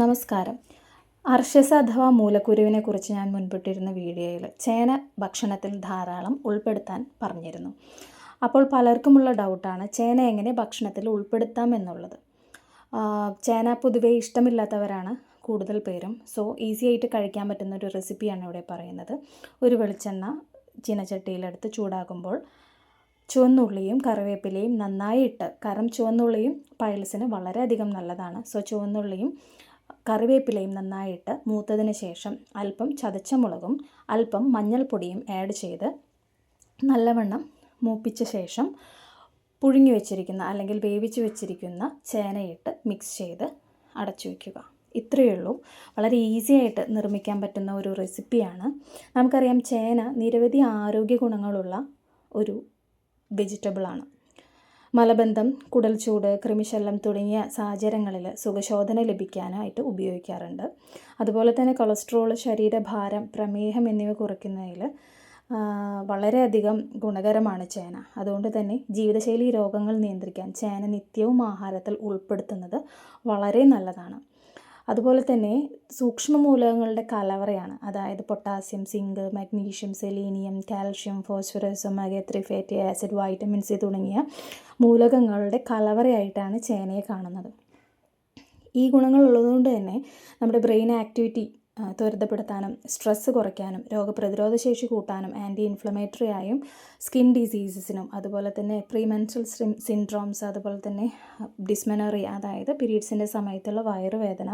നമസ്കാരം. അർഷസ അഥവാ മൂലക്കുരുവിനെ കുറിച്ച് ഞാൻ മുൻപിട്ടിരുന്ന വീഡിയോയിൽ ചേന ഭക്ഷണത്തിൽ ധാരാളം ഉൾപ്പെടുത്താൻ പറഞ്ഞിരുന്നു. അപ്പോൾ പലർക്കുമുള്ള ഡൗട്ടാണ് ചേന എങ്ങനെ ഭക്ഷണത്തിൽ ഉൾപ്പെടുത്താം എന്നുള്ളത്. ചേന പൊതുവേ ഇഷ്ടമില്ലാത്തവരാണ് കൂടുതൽ പേരും. സോ ഈസി ആയിട്ട് കഴിക്കാൻ പറ്റുന്ന ഒരു റെസിപ്പിയാണ് ഇവിടെ പറയുന്നത്. ഒരു വെളിച്ചെണ്ണ ചീനച്ചട്ടിയിലെടുത്ത് ചൂടാകുമ്പോൾ ചുവന്നുള്ളിയും കറിവേപ്പിലയും നന്നായിട്ട് കാരണം ചുവന്നുള്ളിയും പൈൽസിന് വളരെയധികം നല്ലതാണ്. സോ ചുവന്നുള്ളിയും കറിവേപ്പിലയും നന്നായിട്ട് മൂത്തതിന് ശേഷം അല്പം ചതച്ച മുളകും അല്പം മഞ്ഞൾപ്പൊടിയും ആഡ് ചെയ്ത് നല്ലവണ്ണം മൂപ്പിച്ച ശേഷം പുഴുങ്ങി വെച്ചിരിക്കുന്ന അല്ലെങ്കിൽ വേവിച്ച് വെച്ചിരിക്കുന്ന ചേനയിട്ട് മിക്സ് ചെയ്ത് അടച്ചു വയ്ക്കുക ഇത്രയേ ഉള്ളൂ. വളരെ ഈസി ആയിട്ട് നിർമ്മിക്കാൻ പറ്റുന്ന ഒരു റെസിപ്പിയാണ് നമുക്കറിയാം ചേന നിരവധി ആരോഗ്യ ഗുണങ്ങളുള്ള ഒരു വെജിറ്റബിളാണ് മലബന്ധം കുടൽച്ചൂട് കൃമിശല്യം തുടങ്ങിയ സാഹചര്യങ്ങളിൽ സുഖശോധന ലഭിക്കാനായിട്ട് ഉപയോഗിക്കാറുണ്ട്. അതുപോലെ തന്നെ കൊളസ്ട്രോൾ ശരീരഭാരം പ്രമേഹം എന്നിവ കുറയ്ക്കുന്നതിൽ വളരെയധികം ഗുണകരമാണ് ചേന. അതുകൊണ്ട് തന്നെ ജീവിതശൈലി രോഗങ്ങൾ നിയന്ത്രിക്കാൻ ചേന നിത്യവും ആഹാരത്തിൽ ഉൾപ്പെടുത്തുന്നത് വളരെ നല്ലതാണ്. അതുപോലെ തന്നെ സൂക്ഷ്മ മൂലകങ്ങളുടെ കലവറയാണ്. അതായത് potassium zinc magnesium selenium calcium phosphorus omega three fatty acid vitamin C തുടങ്ങിയ മൂലകങ്ങളുടെ കലവറയായിട്ടാണ് ചേനയെ കാണുന്നത്. ഈ ഗുണങ്ങളുള്ളതുകൊണ്ട് തന്നെ നമ്മുടെ ബ്രെയിൻ ആക്ടിവിറ്റി ത്വരിതപ്പെടുത്താനും സ്ട്രെസ്സ് കുറയ്ക്കാനും രോഗപ്രതിരോധ ശേഷി കൂട്ടാനും ആന്റി ഇൻഫ്ലമേറ്ററി ആയും സ്കിൻ ഡിസീസസിനും അതുപോലെ തന്നെ പ്രീമെൻസ്ട്രൽ സിൻഡ്രോംസ് അതുപോലെ തന്നെ ഡിസ്മെനറി അതായത് പീരീഡ്സിന്റെ സമയത്തുള്ള വയറുവേദന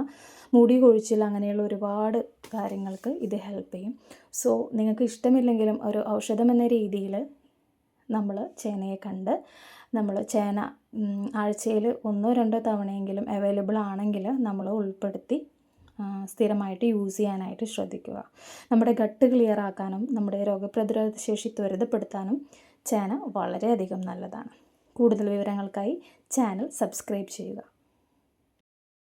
മുടി കൊഴിച്ചിൽ അങ്ങനെയുള്ള ഒരുപാട് കാര്യങ്ങൾക്ക് ഇത് ഹെൽപ്പ് ചെയ്യും. സോ നിങ്ങൾക്ക് ഇഷ്ടമില്ലെങ്കിലും ഒരു ഔഷധം എന്ന രീതിയിൽ നമ്മൾ ചേനയെ കണ്ട് നമ്മൾ ചേന ആഴ്ചയിൽ ഒന്നോ രണ്ടോ തവണയെങ്കിലും അവൈലബിൾ ആണെങ്കിൽ നമ്മൾ ഉൾപ്പെടുത്തി സ്ഥിരമായിട്ട് യൂസ് ചെയ്യാനായിട്ട് ശ്രദ്ധിക്കുക. നമ്മുടെ ഗട്ട് ക്ലിയർ ആക്കാനും നമ്മുടെ രോഗപ്രതിരോധ ശേഷി ത്വരിതപ്പെടുത്താനും ചേന വളരെയധികം നല്ലതാണ്. കൂടുതൽ വിവരങ്ങൾക്കായി ചാനൽ സബ്സ്ക്രൈബ് ചെയ്യുക.